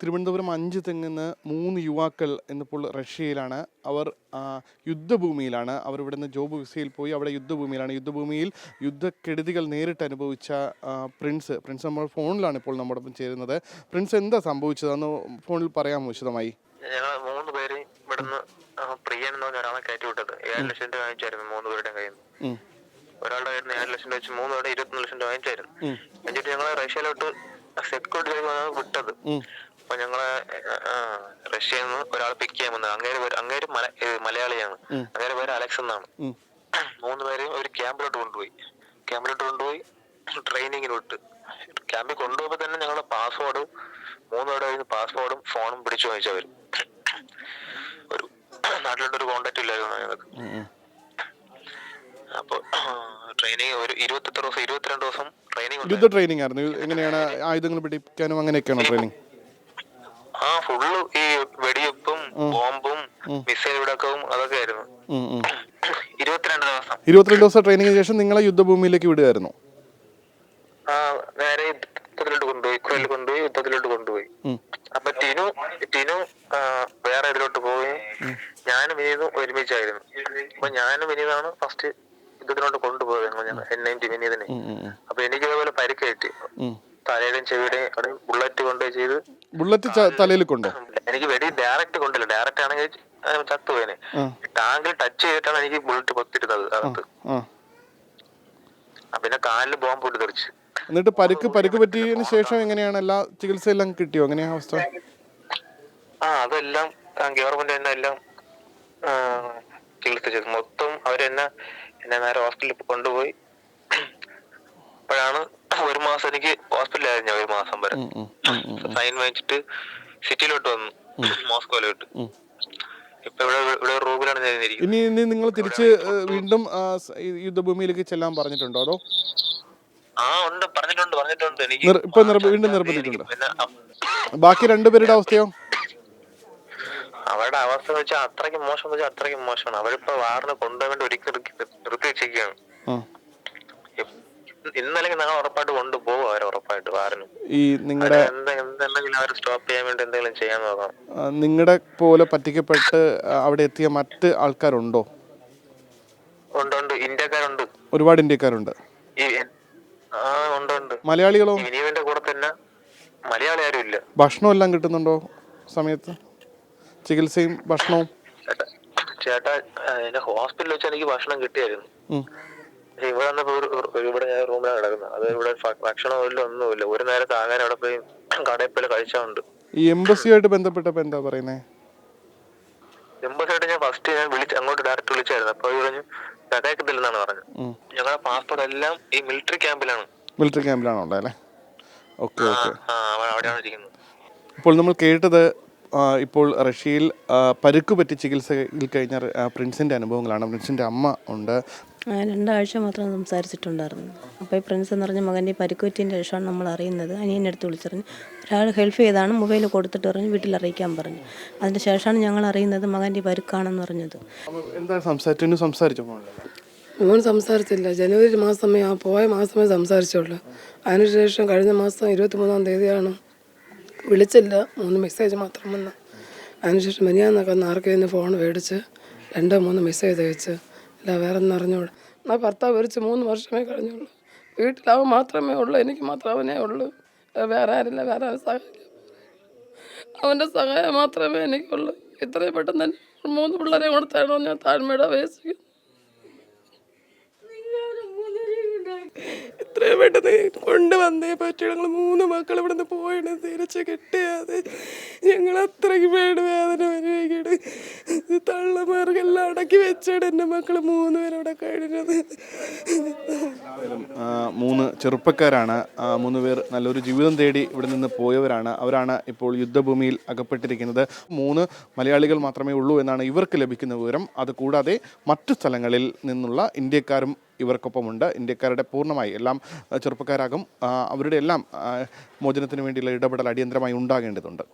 തിരുവനന്തപുരം അഞ്ച് തെങ്ങുന്ന മൂന്ന് യുവാക്കൾ ഇന്നിപ്പോൾ റഷ്യയിലാണ്. അവർ യുദ്ധഭൂമിയിലാണ്. അവർ ഇവിടെ നിന്ന് ജോബ് വിസയിൽ പോയി അവിടെ യുദ്ധഭൂമിയിലാണ്. യുദ്ധഭൂമിയിൽ യുദ്ധക്കെടുതികൾ നേരിട്ട് അനുഭവിച്ച പ്രിൻസ് പ്രിൻസ് നമ്മൾ ഫോണിലാണ് ഇപ്പോൾ നമ്മോടൊപ്പം ചേരുന്നത്. പ്രിൻസ് എന്താ സംഭവിച്ചത് അന്ന് ഫോണിൽ പറയാമോ വിശദമായി? ഞങ്ങൾ മൂന്ന് പേര് ഇവിടുന്ന് പ്രിയ എന്ന് പറഞ്ഞ ഒരാളെ കയറ്റി വിട്ടത്. ഏഴ് ലക്ഷം രൂപ വാങ്ങിച്ചായിരുന്നു മൂന്ന് പേരുടെ കയ്യിൽ നിന്ന്. ഒരാളുടെ കയ്യിൽ നിന്ന് ഏഴ് ലക്ഷം രൂപ വെച്ച് മൂന്ന് പേരുടെ ഇരുപത്തൊന്ന് ലക്ഷം രൂപ വാങ്ങിച്ചായിരുന്നു. എന്നിട്ട് ഞങ്ങൾ റഷ്യയിലോട്ട് സെക്യൂരിറ്റി വിട്ടത്. അപ്പൊ ഞങ്ങളെ റഷ്യയിൽ നിന്ന് ഒരാൾ പിക്ക് ചെയ്യാൻ വന്നത്. അങ്ങേര് പേര് അങ്ങേര് മല മലയാളിയാണ്. അങ്ങേര് പേര് അലക്സ് എന്നാണ്. മൂന്ന് പേരെയും ഒരു ക്യാമ്പിലോട്ട് കൊണ്ടുപോയി. ക്യാമ്പിലോട്ട് കൊണ്ടുപോയി ട്രെയിനിങ്ങിലോട്ട് ക്യാമ്പിൽ കൊണ്ടുപോയപ്പോ തന്നെ ഞങ്ങളുടെ പാസ്വേഡ് മൂന്ന് പേരുടെ കഴിഞ്ഞ് പാസ്വേഡും ഫോണും പിടിച്ചു വാങ്ങിച്ചവർ ഒരു നാട്ടിലോട്ട് ഒരു കോണ്ടാക്ട് ഇല്ലായിരുന്നു ഞങ്ങൾക്ക്. അപ്പൊ ട്രെയിനിങ് ഒരു ഇരുപത്തെട്ട് ദിവസം ഇരുപത്തിരണ്ട് ദിവസം ട്രെയിനിങ് യുദ്ധ ട്രെയിനിങ് ആയിരുന്നു. എങ്ങനെയാണ് ആയുധങ്ങൾ പിടിക്കാനും അങ്ങനെയൊക്കെയാണോ ട്രെയിനിങ് ആ ഫുള്ള് ഈ വെടിവെപ്പും ബോംബും മിസൈൽ വിടക്കവും അതൊക്കെ ആയിരുന്നു. ഇരുപത്തിരണ്ട് ദിവസം. ഇരുപത്തിരണ്ട് ദിവസം ട്രെയിനിങ്ങിന് ശേഷം നിങ്ങളെ യുദ്ധഭൂമിയിലേക്ക് വിടുകയായിരുന്നു? നേരെ യുദ്ധത്തിലോട്ട് കൊണ്ടുപോയി. കുഴലിൽ കൊണ്ടുപോയി യുദ്ധത്തിലോട്ട് കൊണ്ടുപോയി. അപ്പൊ ടിനു ടിനു വേറെ ഇതിലോട്ട് പോയി. ഞാനും വിനീതും ഒരുമിച്ചായിരുന്നു. അപ്പൊ ഞാനും വിനീതാണ് ഫസ്റ്റ് യുദ്ധത്തിലോട്ട് കൊണ്ടുപോയത്. എന്നെയും വിനീതിനെ അപ്പൊ എനിക്ക് ഇതേപോലെ പരിക്കേറ്റി. തലയുടെയും ചെവിയുടെയും അവിടെ ബുള്ളറ്റ് കൊണ്ടുപോയി ചെയ്ത് ബുള്ളറ്റ് തലയിൽ കൊണ്ടോ? എനിക്ക് വെടി ഡയറക്റ്റ് കൊണ്ടില്ല. ഡയറക്റ്റ് ആണെങ്കിൽ ചത്തുപോയനെ. ടാങ്കിൽ ടച്ച് ചെയ്തിട്ടാണ് എനിക്ക് ബുള്ളറ്റ് പൊത്തിരുന്നത് അകത്ത്. പിന്നെ കാലിൽ ബോംബ് ഇട്ട് തെറിച്ച്. എന്നിട്ട് പരിക്ക് പരിക്ക് പറ്റിയതിന് ശേഷം എങ്ങനെയാണ്? എല്ലാ ചികിത്സയെല്ലാം കിട്ടിയോ? എങ്ങനെയാ അവസ്ഥ? ആ അതെല്ലാം ഗവൺമെന്റ് തന്നെ എല്ലാം ചികിത്സ ചെയ്തു. മൊത്തം അവരെന്നെ എന്നെ നേരെ ഹോസ്പിറ്റലിൽ കൊണ്ടുപോയി. അപ്പോഴാണ് ഒരു മാസം എനിക്ക് ഹോസ്പിറ്റലായിരുന്നു ഞാൻ ഒരു മാസം വരെ. സൈൻ വാങ്ങിച്ചിട്ട് സിറ്റിയിലോട്ട് വന്നു. മോസ്കോയിലോട്ട്. ഇപ്പൊ ഇവിടെ ഇവിടെ റൂമിലാണ് ഞാൻ ഇനി ഇനി നിങ്ങൾ തിരിച്ച് വീണ്ടും യുദ്ധഭൂമിയിലേക്ക് ചെല്ലാൻ പറഞ്ഞിട്ടുണ്ടോ അതോ? ആ ഉണ്ട്. പറഞ്ഞിട്ടുണ്ട് പറഞ്ഞിട്ടുണ്ട്. എനിക്ക് ഇപ്പൊ വീണ്ടും നിർബന്ധിച്ചിട്ടുണ്ട്. ബാക്കി രണ്ടുപേരുടെ അവസ്ഥയോ? അവരുടെ അവസ്ഥ വെച്ചാൽ അത്രയ്ക്ക് മോശം വെച്ചാൽ അത്രയ്ക്ക് മോശമാണ്. അവരിപ്പോ വാറിന് കൊണ്ടുപോകാൻ വേണ്ടി ഒരിക്കൽ നിർത്തി വെച്ചിരിക്കുകയാണ് ആ ഉറപ്പായിട്ട് കൊണ്ടുപോകും അവർ ഉറപ്പായിട്ട് വാറിന് ഈ നിങ്ങളുടെ എന്ത് എന്തെങ്കിലും അവർ സ്റ്റോപ്പ് ചെയ്യാൻ വേണ്ടി എന്തെങ്കിലും ചെയ്യാൻ നോക്കാം നിങ്ങളുടെ പോലെ പറ്റിക്കപ്പെട്ട് അവിടെ എത്തിയ മറ്റ് ആൾക്കാരുണ്ടോ? ഉണ്ട് ഉണ്ട്. ഇന്ത്യക്കാരുണ്ട്. ഒരുപാട് ഇന്ത്യക്കാരുണ്ട്. മലയാളികളോ? ഈ വിനീതിന്റെ കൂടെ തന്നെ മലയാളി ആരും ഇല്ല. ഭക്ഷണം എല്ലാം കിട്ടുന്നുണ്ടോ സമയത്ത്? ചികിത്സയും ഭക്ഷണവും? ചേട്ടാ ഹോസ്പിറ്റലിൽ വെച്ച് എനിക്ക് ഭക്ഷണം കിട്ടിയായിരുന്നു. പക്ഷെ ഇവിടെ വന്നപ്പോ ഇവിടെ ഞാൻ റൂമിലാണ് കിടക്കുന്നത്. അത് ഇവിടെ ഭ- ഒന്നും ഒന്നുമില്ല. ഒരു നേരം താങ്ങാൻ അവിടെ പോയി കടയിൽ പോയി കഴിച്ചാണ്ട്. ഈ എംബസിയുമായിട്ട് ബന്ധപ്പെട്ടപ്പോ എന്താ പറയുന്നേ? എംബസിയായിട്ട് ഞാൻ ഫസ്റ്റ് ഞാൻ വിളിച്ച് അങ്ങോട്ട് ഡയറക്റ്റ് വിളിച്ചായിരുന്നു. അപ്പൊ അവർ പറഞ്ഞു തകയക്കത്തില്ലെന്നാണ് പറഞ്ഞത്. ഞങ്ങളുടെ പാസ്പോർട്ട് എല്ലാം ഈ മിലിറ്ററി ക്യാമ്പിലാണ് മിലിറ്ററി ക്യാമ്പിലാണോ ഉള്ളത് അല്ലേ ഓക്കെ ഓക്കെ അവിടെയാണ് ഇരിക്കുന്നത്. ഇപ്പോൾ നമ്മൾ കേട്ടത് ഇപ്പോൾ റഷ്യയിൽ പരുക്ക് പറ്റി ചികിത്സയിൽ കഴിഞ്ഞ പ്രിൻസിന്റെ അനുഭവങ്ങളാണ്. പ്രിൻസിന്റെ അമ്മ ഉണ്ട്. രണ്ടാഴ്ച മാത്രം സംസാരിച്ചിട്ടുണ്ടായിരുന്നു. അപ്പോൾ ഈ പ്രിൻസ് എന്ന് പറഞ്ഞ മകന്റെ ഈ പരിക്കുറ്റിന്റെ ശേഷമാണ് നമ്മൾ അറിയുന്നത്. അനിയന്റെ അടുത്ത് വിളിച്ചറിഞ്ഞ്. ഒരാൾ ഹെൽപ്പ് ചെയ്താണ് മൊബൈൽ കൊടുത്തിട്ട് പറഞ്ഞു വീട്ടിൽ അറിയിക്കാൻ പറഞ്ഞു. അതിന്റെ ശേഷമാണ് ഞങ്ങൾ അറിയുന്നത് മകന്റെ ഈ പരുക്കാണെന്ന് പറഞ്ഞത്. എന്താ സംസാരിച്ചു സംസാരിച്ചോ മോൻ സംസാരിച്ചില്ല. ജനുവരി മാസമേ ആ പോയ മാസമേ സംസാരിച്ചുള്ളൂ. അതിനുശേഷം കഴിഞ്ഞ മാസം ഇരുപത്തി മൂന്നാം തീയതിയാണ് വിളിച്ചില്ല. മൂന്ന് മെസ്സേജ് മാത്രം വന്ന്. അതിനുശേഷം മെനിയാന്നൊക്കെ ഒന്ന് ആർക്കെങ്കിലും ഫോൺ മേടിച്ച് രണ്ടോ മൂന്ന് മെസ്സേജ് അയച്ച്. അല്ല വേറെ ഒന്നും അറിഞ്ഞൂടാ. എന്നാൽ ഭർത്താവ് വരച്ച് മൂന്ന് വർഷമേ കഴിഞ്ഞുള്ളൂ. വീട്ടിലാവ് മാത്രമേ ഉള്ളൂ എനിക്ക് മാത്രം അവനേ ഉള്ളൂ. വേറെ ആരില്ല വേറെ ആരും സഹായം അവന്റെ സഹായം മാത്രമേ എനിക്കുള്ളൂ. ഇത്രയും പെട്ടെന്ന് തന്നെ മൂന്ന് പിള്ളേരെ കൊടുത്താണോ ഞാൻ താഴ്മയുടെ അപേക്ഷിക്കുന്നത് ഇത്രയും പെട്ടെന്ന് കൊണ്ടുവന്നേ പറ്റും ഞങ്ങൾ മൂന്ന് മക്കൾ ഇവിടെ നിന്ന് പോയണ. തിരിച്ച് കിട്ടിയാതെ ഞങ്ങൾ അത്രയ്ക്ക് പേട് വേദന അനുഭവിക്കണ് തള്ളമാർക്കെല്ലാം അടക്കി വെച്ചാണ് എന്റെ മക്കൾ മൂന്ന് പേരവിടെ കഴിഞ്ഞത്. മൂന്ന് ചെറുപ്പക്കാരാണ്. മൂന്ന് പേർ നല്ലൊരു ജീവിതം തേടി ഇവിടെ നിന്ന് പോയവരാണ്. അവരാണ് ഇപ്പോൾ യുദ്ധഭൂമിയിൽ അകപ്പെട്ടിരിക്കുന്നത്. മൂന്ന് മലയാളികൾ മാത്രമേ ഉള്ളൂ എന്നാണ് ഇവർക്ക് ലഭിക്കുന്ന വിവരം. അതുകൂടാതെ മറ്റു സ്ഥലങ്ങളിൽ നിന്നുള്ള ഇന്ത്യക്കാരും ഇവർക്കൊപ്പമുണ്ട്. ഇന്ത്യക്കാരുടെ പൂർണമായി എല്ലാം ചെറുപ്പക്കാരാകും. അവരുടെ എല്ലാം മോചനത്തിന് വേണ്ടിയുള്ള ഇടപെടൽ അടിയന്തരമായി ഉണ്ടാകേണ്ടതുണ്ട്.